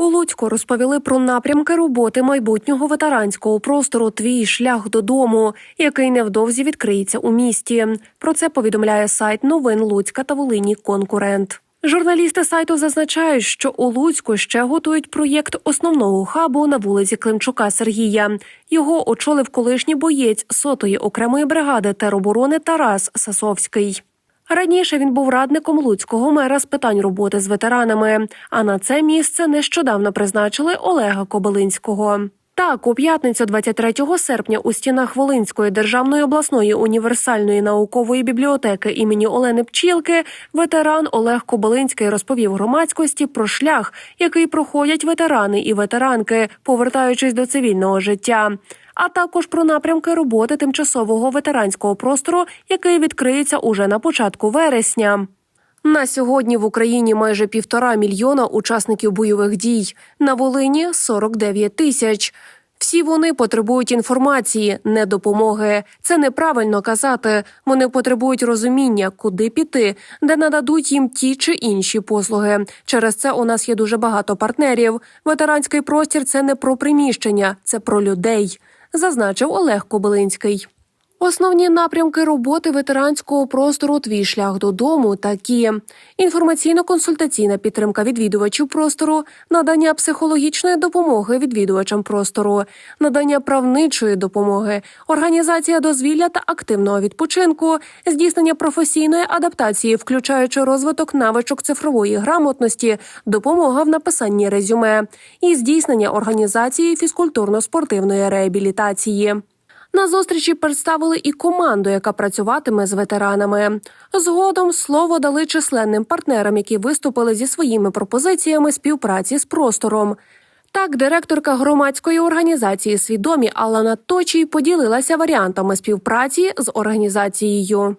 У Луцьку розповіли про напрямки роботи майбутнього ветеранського простору Твій шлях додому, який невдовзі відкриється у місті. Про це повідомляє сайт новин Луцька та Волині Конкурент. Журналісти сайту зазначають, що у Луцьку ще готують проєкт основного хабу на вулиці Климчука Сергія. Його очолив колишній боєць сотої окремої бригади тероборони Тарас Сасовський. Раніше він був радником луцького мера з питань роботи з ветеранами. А на це місце нещодавно призначили Олега Кобилинського. Так, у п'ятницю, 23 серпня, у стінах Волинської державної обласної універсальної наукової бібліотеки імені Олени Пчілки ветеран Олег Кобилинський розповів громадськості про шлях, який проходять ветерани і ветеранки, повертаючись до цивільного життя. А також про напрямки роботи тимчасового ветеранського простору, який відкриється уже на початку вересня. На сьогодні в Україні майже півтора мільйона учасників бойових дій. На Волині 49 тисяч. Всі вони потребують інформації, не допомоги. Це неправильно казати. Вони потребують розуміння, куди піти, де нададуть їм ті чи інші послуги. Через це у нас є дуже багато партнерів. Ветеранський простір це не про приміщення, це про людей, зазначив Олег Кобилинський. Основні напрямки роботи ветеранського простору Твій шлях додому такі: інформаційно-консультаційна підтримка відвідувачів простору, надання психологічної допомоги відвідувачам простору, надання правничої допомоги, організація дозвілля та активного відпочинку, здійснення професійної адаптації, включаючи розвиток навичок цифрової грамотності, допомога в написанні резюме і здійснення організації фізкультурно-спортивної реабілітації. На зустрічі представили і команду, яка працюватиме з ветеранами. Згодом слово дали численним партнерам, які виступили зі своїми пропозиціями співпраці з простором. Так, директорка громадської організації Свідомі Алана Точій поділилася варіантами співпраці з організацією.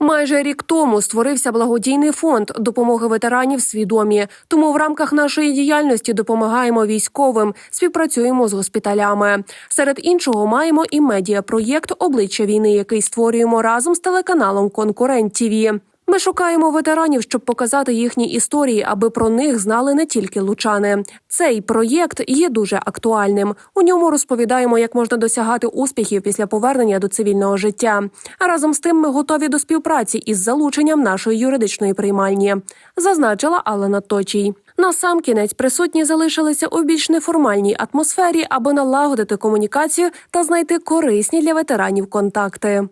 Майже рік тому створився благодійний фонд допомоги ветеранів свідомі. Тому в рамках нашої діяльності допомагаємо військовим, співпрацюємо з госпіталями. Серед іншого маємо і медіапроєкт Обличчя війни, який створюємо разом з телеканалом Конкурент ТІВІ. Ми шукаємо ветеранів, щоб показати їхні історії, аби про них знали не тільки лучани. Цей проєкт є дуже актуальним. У ньому розповідаємо, як можна досягати успіхів після повернення до цивільного життя. А разом з тим ми готові до співпраці із залученням нашої юридичної приймальні, зазначила Алена Точій. На сам кінець присутні залишилися у більш неформальній атмосфері, аби налагодити комунікацію та знайти корисні для ветеранів контакти.